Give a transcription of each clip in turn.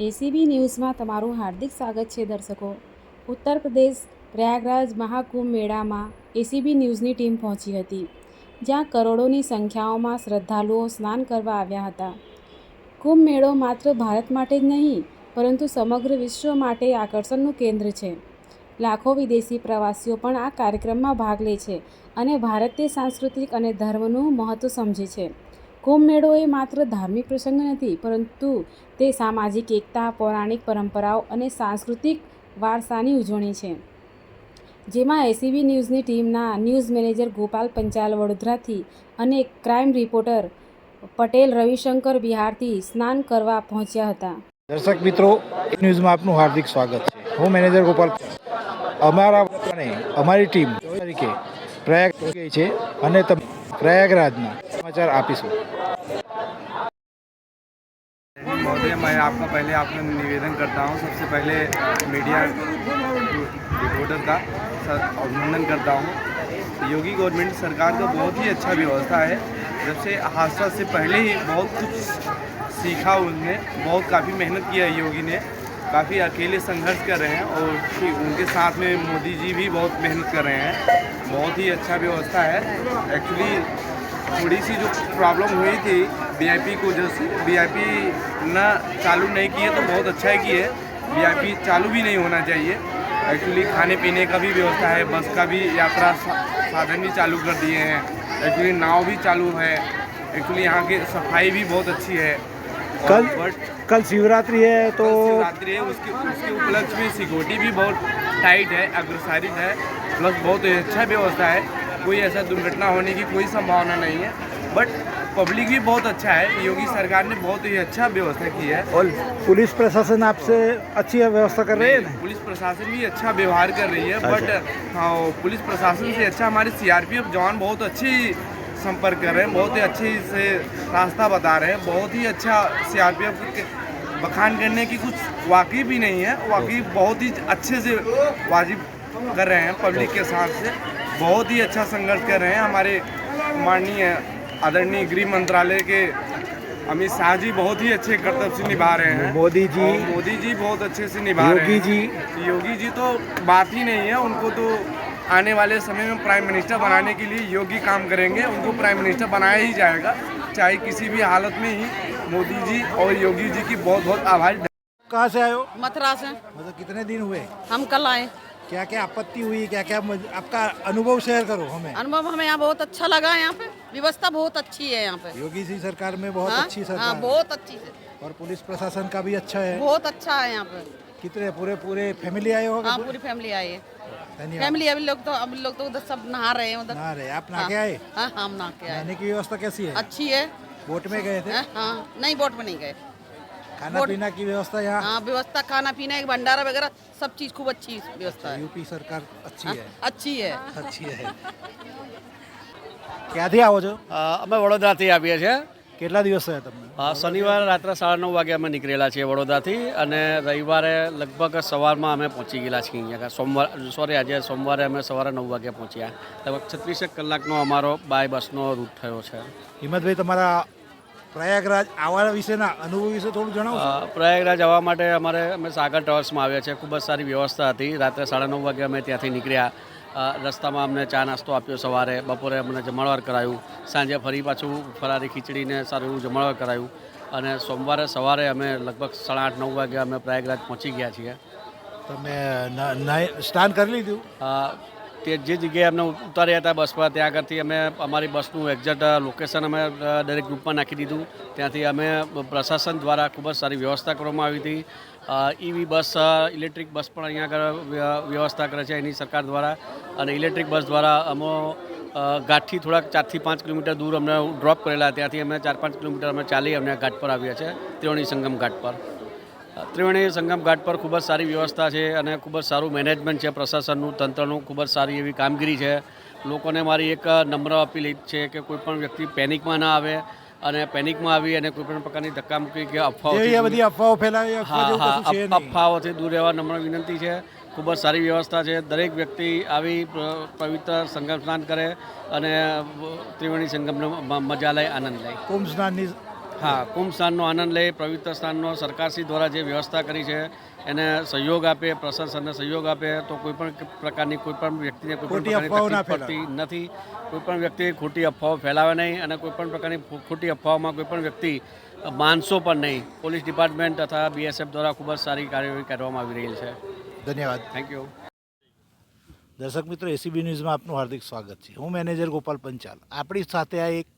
ACB ન્યૂઝમાં તમારું હાર્દિક સ્વાગત છે દર્શકો. ઉત્તર પ્રદેશ પ્રયાગરાજ મહાકુંભ મેળામાં એસીબી ન્યૂઝની ટીમ પહોંચી હતી, જ્યાં કરોડોની સંખ્યાઓમાં શ્રદ્ધાળુઓ સ્નાન કરવા આવ્યા હતા. કુંભ મેળો માત્ર ભારત માટે જ નહીં, પરંતુ સમગ્ર વિશ્વ માટે આકર્ષણનું કેન્દ્ર છે. લાખો વિદેશી પ્રવાસીઓ પણ આ કાર્યક્રમમાં ભાગ લે છે અને ભારતીય સાંસ્કૃતિક અને ધર્મનું મહત્ત્વ સમજે છે. કુંભ મેળો એ માત્ર ધાર્મિક પ્રસંગ નથી, પરંતુ તે સામાજિક એકતા, પૌરાણિક પરંપરાઓ અને સાંસ્કૃતિક વારસાની ઉજવણી છે. જેમાં એસીબી ન્યૂઝની ટીમના ન્યૂઝ મેનેજર ગોપાલ પંચાલ વડોદરાથી અને ક્રાઇમ રિપોર્ટર પટેલ રવિશંકર બિહારથી સ્નાન કરવા પહોંચ્યા હતા. દર્શક મિત્રો ન્યૂઝમાં આપનું હાર્દિક સ્વાગત છે. હું મેનેજર ગોપાલ અમારા અમારી ટીમ, તરીકે પ્રયાગ છે અને તમે પ્રયાગરાજના સમાચાર આપીશું महोदय मैं आपका पहले आपका निवेदन करता हूँ सबसे पहले अ, मीडिया रिपोर्टर का सर अभिनंदन करता हूँ योगी गवर्नमेंट सरकार का बहुत ही अच्छा व्यवस्था है जब से हादसा से पहले ही बहुत कुछ सीखा उनने बहुत काफ़ी मेहनत किया है योगी ने काफ़ी अकेले संघर्ष कर रहे हैं और फिर उनके साथ में मोदी जी भी बहुत मेहनत कर रहे हैं बहुत ही अच्छा व्यवस्था है। एक्चुअली थोड़ी सी जो प्रॉब्लम हुई थी वीआईपी को वजह से वीआईपी न चालू नहीं किए तो बहुत अच्छा है कि है वीआईपी चालू भी नहीं होना चाहिए। एक्चुअली खाने पीने का भी व्यवस्था है, बस का भी यात्रा साधन भी चालू कर दिए हैं। एक्चुअली नाव भी चालू है। एक्चुअली यहाँ की सफ़ाई भी बहुत अच्छी है। कल बट कल शिवरात्रि है तो शिवरात्रि है उसके उसके उपलक्ष्य में सिक्योरिटी भी बहुत टाइट है अग्रसारित है प्लस बहुत अच्छा व्यवस्था है। कोई ऐसा दुर्घटना होने की कोई संभावना नहीं है बट पब्लिक भी बहुत अच्छा है। योगी सरकार ने बहुत ही अच्छा व्यवस्था की है। और पुलिस प्रशासन आपसे अच्छी व्यवस्था कर रही है ना? पुलिस प्रशासन भी अच्छा व्यवहार कर रही है बट हाँ पुलिस प्रशासन से अच्छा हमारे सीआरपीएफ जवान बहुत अच्छी संपर्क कर रहे हैं बहुत ही अच्छे से रास्ता बता रहे हैं बहुत ही अच्छा सीआरपीएफ के बखान करने की कुछ वाकई भी नहीं है वाकई बहुत ही अच्छे से वाजिब कर रहे हैं पब्लिक के साथ से। बहुत ही अच्छा संघर्ष कर रहे हैं हमारे माननीय आदरणीय गृह मंत्रालय के अमित शाह जी बहुत ही अच्छे कर्तव्य से निभा रहे हैं। मोदी जी। मोदी जी बहुत अच्छे से निभा रहे हैं। योगी जी। योगी जी तो बात ही नहीं है उनको तो आने वाले समय में प्राइम मिनिस्टर बनाने के लिए योगी काम करेंगे। उनको प्राइम मिनिस्टर बनाया ही जाएगा चाहे किसी भी हालत में ही मोदी जी और योगी जी की बहुत बहुत आभार कहाँ से आए हो? मथुरा से। मतलब कितने दिन हुए? हम कल आए। क्या क्या आपत्ति हुई? क्या क्या आपका अनुभव शेयर करो हमें। अनुभव हमें यहाँ बहुत अच्छा लगा यहाँ पे। व्यवस्था बहुत अच्छी है यहाँ पे। योगी जी सरकार में बहुत हाँ? अच्छी सरकार है। बहुत अच्छी है। और पुलिस प्रशासन का भी अच्छा है। बहुत अच्छा है यहाँ पे। कितने पूरे पूरे फैमिली आए हो हाँ पूरी फैमिली आई है। फैमिली अभी लोग तो अभी लोग तो उधर सब नहा रहे हैं उधर ना रहे आप हाँ, नाके आए हाँ हम नहा के आए रहने की व्यवस्था कैसी है अच्छी है बोट में गए थे हाँ, हाँ नहीं बोट में नहीं गए खाना बोट- पीना की व्यवस्था यहाँ हाँ व्यवस्था खाना पीना एक भंडारा वगैरह सब चीज खूब अच्छी व्यवस्था है યુપી સરકાર अच्छी हाँ, है अच्छी है अच्छी है ક્યાંથી આવો છો અ, અમે વડોદરાથી આવીએ છીએ કેટલા દિવસ થયા તમને? શનિવારે રાત્રે સાડા નવ વાગે અમે નીકળેલા છીએ વડોદરાથી અને રવિવારે લગભગ સવારમાં અમે પહોંચી ગયેલા છીએ અહીંયા સોમવાર સોરી આજે સોમવારે અમે સવારે નવ વાગે પહોંચ્યા. લગભગ છત્રીસેક કલાકનો અમારો બાય બસનો રૂટ થયો છે. હિંમતભાઈ તમારા પ્રયાગરાજ આવા વિશેના અનુભવ વિશે થોડું જણાવો પ્રયાગરાજ આવવા માટે અમારે અમે સાગર ટ્રાવેલ્સમાં આવ્યા છે ખૂબ જ સારી વ્યવસ્થા હતી. રાત્રે સાડા નવ વાગે અમે ત્યાંથી નીકળ્યા. રસ્તામાં અમને ચા નાસ્તો આપ્યો સવારે બપોરે અમને જમણવાર કરાયું. સાંજે ફરી પાછું ફરારી ખીચડીને સારું એવું જમણવાર કરાયું. અને સોમવારે સવારે અમે લગભગ સાડા આઠ નવ વાગે અમે પ્રયાગરાજ પહોંચી ગયા છીએ. તમે સ્નાન કરી લીધું? તે જે જગ્યાએ અમને ઉતાર્યા હતા બસ પર ત્યાં આગળથી અમે અમારી બસનું એક્ઝેક્ટ લોકેશન અમે દરેક ગ્રુપમાં નાખી દીધું. ત્યાંથી અમે પ્રશાસન દ્વારા ખૂબ જ સારી વ્યવસ્થા કરવામાં આવી હતી. ઈવી બસ ઇલેક્ટ્રિક બસ પણ અહીંયા આગળ વ્યવસ્થા કરે છે એની સરકાર દ્વારા. અને ઇલેક્ટ્રિક બસ દ્વારા અમો ઘાટથી થોડાક ચારથી પાંચ કિલોમીટર દૂર અમને ડ્રોપ કરેલા ત્યાંથી અમે ચાર પાંચ કિલોમીટર અમે ચાલી અમને ઘાટ પર આવ્યા છે, ત્રિવેણી સંગમ ઘાટ પર. ત્રિવેણી સંગમ ઘાટ પર ખૂબ જ સારી વ્યવસ્થા છે અને ખૂબ જ સારું મેનેજમેન્ટ છે, પ્રશાસનનું, તંત્રનું ખૂબ જ સારી એવી કામગીરી છે. લોકોને મારી એક નમ્ર અપીલ છે કે કોઈપણ વ્યક્તિ પેનિકમાં ના આવે. અને પેનિકમાં આવી અને કોઈ પણ પ્રકારની ધક્કામુક્કી કે અફવાઓ બધી અફવાઓ ફેલાવી અફવાઓથી દૂર રહેવા નમ્ર વિનંતી છે. ખૂબ જ સારી વ્યવસ્થા છે. દરેક વ્યક્તિ આવી પવિત્ર સંગમ સ્નાન કરે અને ત્રિવેણી સંગમનો મજા લે આનંદ લે. કુંભ સ્નાનની હા કુંભ સ્નાનનો આનંદ લે પવિત્ર સ્નાનનો સરકારશ્રી દ્વારા જે વ્યવસ્થા કરી છે એને સહયોગ આપે પ્રશાસનને સહયોગ આપે તો કોઈ પણ પ્રકારની કોઈ પણ વ્યક્તિને કોઈ પણ ખોટી પ્રકારની પડતી નથી. કોઈ પણ વ્યક્તિ ખોટી અફવાઓ ફેલાવે નહીં અને કોઈ પણ પ્રકારની ખોટી અફવાઓમાં કોઈ પણ વ્યક્તિ માનસો પણ નહીં. પોલીસ ડિપાર્ટમેન્ટ તથા બીએસએફ દ્વારા ખૂબ જ સારી કાર્યવાહી કરવામાં આવી રહી છે. ધન્યવાદ. થેન્ક યુ દર્શક મિત્રો એસીબી ન્યૂઝમાં આપનું હાર્દિક સ્વાગત છે. હું મેનેજર ગોપાલ પંચાલ. આપણી સાથે આ એક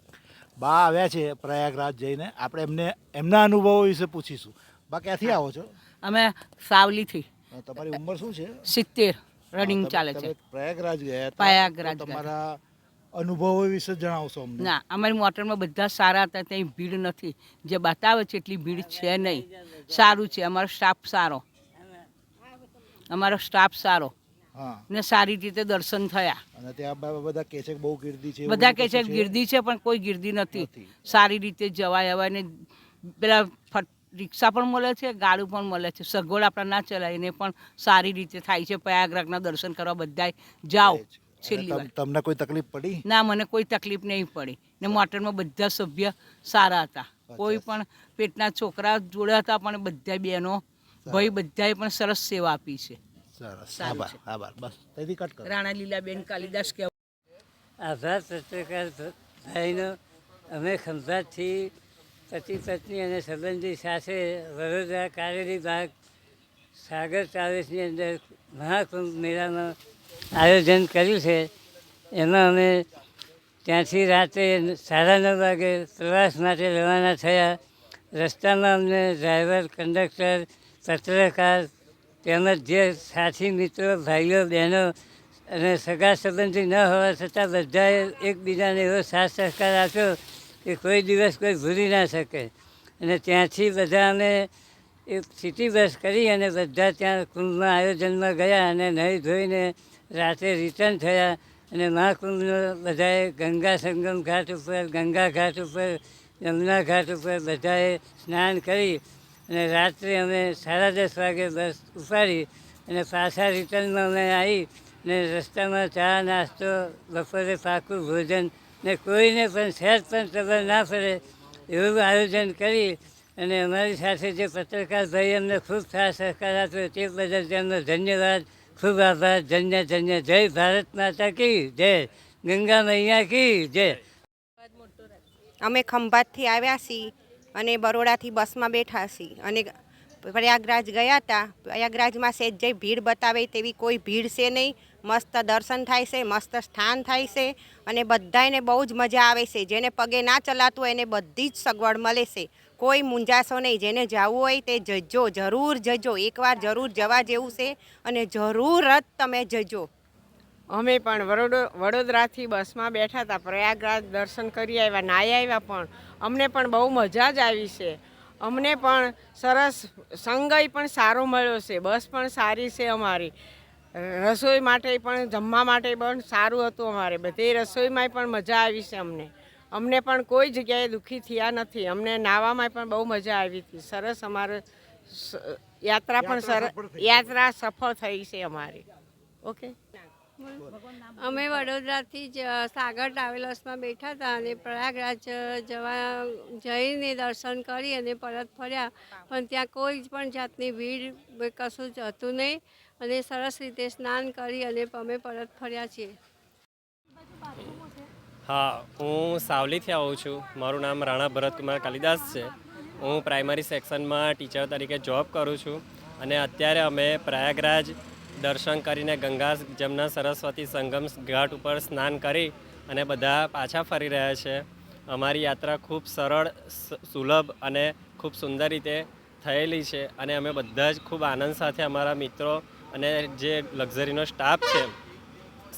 બા આવ્યા છે પ્રયાગરાજ જઈને. આપણે એમને એમના અનુભવો વિશે પૂછીશું. બા ક્યાંથી આવો છો? અમે સાવલીથી. તમારી ઉંમર શું છે? સિત્તેર. રનિંગ ચાલે છે. પ્રયાગરાજ ગયા પ્રયાગરાજ તમારા અનુભવો વિશે જણાવશો અમને. ના અમારી મોટરમાં બધા સારા હતા ત્યાં ભીડ નથી. જે બતાવે છે એટલી ભીડ છે નહીં. સારું છે અમારો સ્ટાફ સારો. અમારો સ્ટાફ સારો. ને સારી રીતે દર્શન થયા. અને ત્યાં બધા કહે છે કે બહુ ગીર્દી છે બધા કહે છે ગીર્દી છે પણ કોઈ ગીર્દી નથી. નથી. સારી રીતે જવાય અવાય ને પેલા ફટ રિક્ષા પણ મળે છે ગાડું પણ મળે છે. સગવડ આપણે ના ચલાય એને પણ સારી રીતે થાય છે. પ્રયાગરાજના દર્શન કરવા બધાય જાઓ છેલ્લી વાર. તમને કોઈ તકલીફ પડી? ના મને કોઈ તકલીફ નહીં પડી. ને મોટરમાં બધા સભ્ય સારા હતા. કોઈ પણ પેટના છોકરા જોડે હતા પણ બધા બહેનો ભાઈ બધાએ પણ સરસ સેવા આપી છે. સરસ. સારું આભાર આભાર. બસ તેથી કટ કરો. રાણા લીલાબેન કાલિદાસ કે આભાર પત્રકાર ભાઈનો. અમે ખંભાતથી પતિ પત્ની અને સંબંધી સાથે વડોદરા કારેલી બાગ સાગર ટ્રાવેલ્સની અંદર મહાકુંભ મેળાનું આયોજન કર્યું છે. એમાં અમે ત્યાંથી રાત્રે સાડા નવ વાગે પ્રવાસ માટે રવાના થયા. રસ્તામાં અમને ડ્રાઈવર, કંડક્ટર, પત્રકાર તેમજ જે સાથી મિત્રો, ભાઈઓ, બહેનો અને સગા સંબંધી ન હોવા છતાં બધાએ એકબીજાને એવો સાથ સહકાર આપ્યો કે કોઈ દિવસ કોઈ ભૂલી ના શકે. અને ત્યાંથી બધા અમે એક સિટી બસ કરી અને બધા ત્યાં કુંભમાં આયોજનમાં ગયા અને નહીં ધોઈને રાતે રિટર્ન થયા અને મહાકુંભનો બધાએ ગંગા સંગમ ઘાટ ઉપર, ગંગા ઘાટ ઉપર, યમુના ઘાટ ઉપર બધાએ સ્નાન કરી અને રાત્રે અમે સાડા દસ વાગે બસ ઉપાડી અને પાછા રિટર્નમાં અમે આવી ને રસ્તામાં ચા નાસ્તો, બપોરે પાકું ભોજન ને કોઈને પણ સહેજ પણ ખબર ના પડે એવું આયોજન કરી અને અમારી સાથે જે પત્રકાર ભાઈ અમને ખૂબ સારા સહકાર આપ્યો તે બદલ તેમનો ધન્યવાદ. ખૂબ આભાર. ધન્ય ધન્ય. જય ભારત માતા કી. જય ગંગા મૈયા કી. જય. અમે ખંભાતથી આવ્યા છીએ અને બરોડાથી બસમાં બેઠા છીએ અને પ્રયાગરાજ ગયા હતા. પ્રયાગરાજમાં સેજ જઈ ભીડ બતાવે તેવી કોઈ ભીડ છે નહીં. મસ્ત દર્શન થાય છે, મસ્ત સ્થાન થાય છે અને બધાને બહુ જ મજા આવે છે. જેને પગે ના ચલાતું હોય એને બધી જ સગવડ મળે છે. કોઈ મૂંઝાશો નહીં, જેને જવું હોય તે જજો, જરૂર જજો. એકવાર જરૂર જવા જેવું છે અને જરૂર જ તમે જજો. અમે પણ વડોદો, વડોદરાથી બસમાં બેઠા હતા, પ્રયાગરાજ દર્શન કરી આવ્યા, નાહી આવ્યા પણ. અમને પણ બહુ મજા જ આવી છે. અમને પણ સરસ સંગય પણ સારો મળ્યો છે, બસ પણ સારી છે અમારી. રસોઈ માટે પણ જમવા માટે પણ સારું હતું અમારે બધી. રસોઈમાંય પણ મજા આવી છે અમને. અમને પણ કોઈ જગ્યાએ દુઃખી થયા નથી. અમને નાહવામાં પણ બહુ મજા આવી હતી. સરસ અમારે યાત્રા પણ સરસ યાત્રા સફળ થઈ છે અમારી. ઓકે? અમે વડોદરાથી જ સાગર ટ્રાવેલર્સમાં બેઠા હતા અને પ્રયાગરાજ જવા જઈને દર્શન કરી અને પરત ફર્યા. પણ ત્યાં કોઈ જ પણ જાતની ભીડ કશું જ હતું નહીં. અને સરસ રીતે સ્નાન કરી અને અમે પરત ફર્યા છીએ. હા, હું સાવલીથી આવું છું. મારું નામ રાણા ભરતકુમાર કાલિદાસ છે. હું પ્રાઇમરી સેક્શનમાં ટીચર તરીકે જોબ કરું છું અને અત્યારે અમે પ્રયાગરાજ દર્શન કરીને ગંગા જમના સરસ્વતી સંગમ ઘાટ ઉપર સ્નાન કરી અને બધા પાછા ફરી રહ્યા છે. અમારી યાત્રા ખૂબ સરળ સુલભ અને ખૂબ સુંદર રીતે થયેલી છે અને અમે બધા જ ખૂબ આનંદ સાથે અમારા મિત્રો અને જે લક્ઝરીનો સ્ટાફ છે,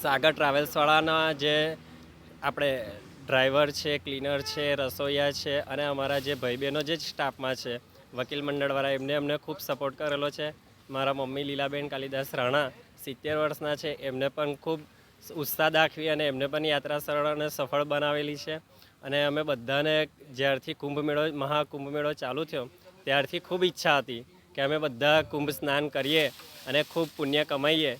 સાગર ટ્રાવેલ્સવાળાના જે આપણે ડ્રાઈવર છે, ક્લીનર છે, રસોઈયા છે અને અમારા જે ભાઈ બહેનો જે સ્ટાફમાં છે, વકીલ મંડળવાળા, એમને અમને ખૂબ સપોર્ટ કરેલો છે. મારા મમ્મી લીલાબેન, કાલિદાસ રાણા સિત્તેર વર્ષના છે, એમને પણ ખૂબ ઉત્સાહ દાખવી અને એમને પણ યાત્રા સરળ અને સફળ બનાવેલી છે. અને અમે બધાને જ્યારથી કુંભ મેળો, મહાકુંભ મેળો ચાલુ થયો, ત્યારથી ખૂબ ઈચ્છા હતી કે અમે બધા કુંભ સ્નાન કરીએ અને ખૂબ પુણ્ય કમાઈએ.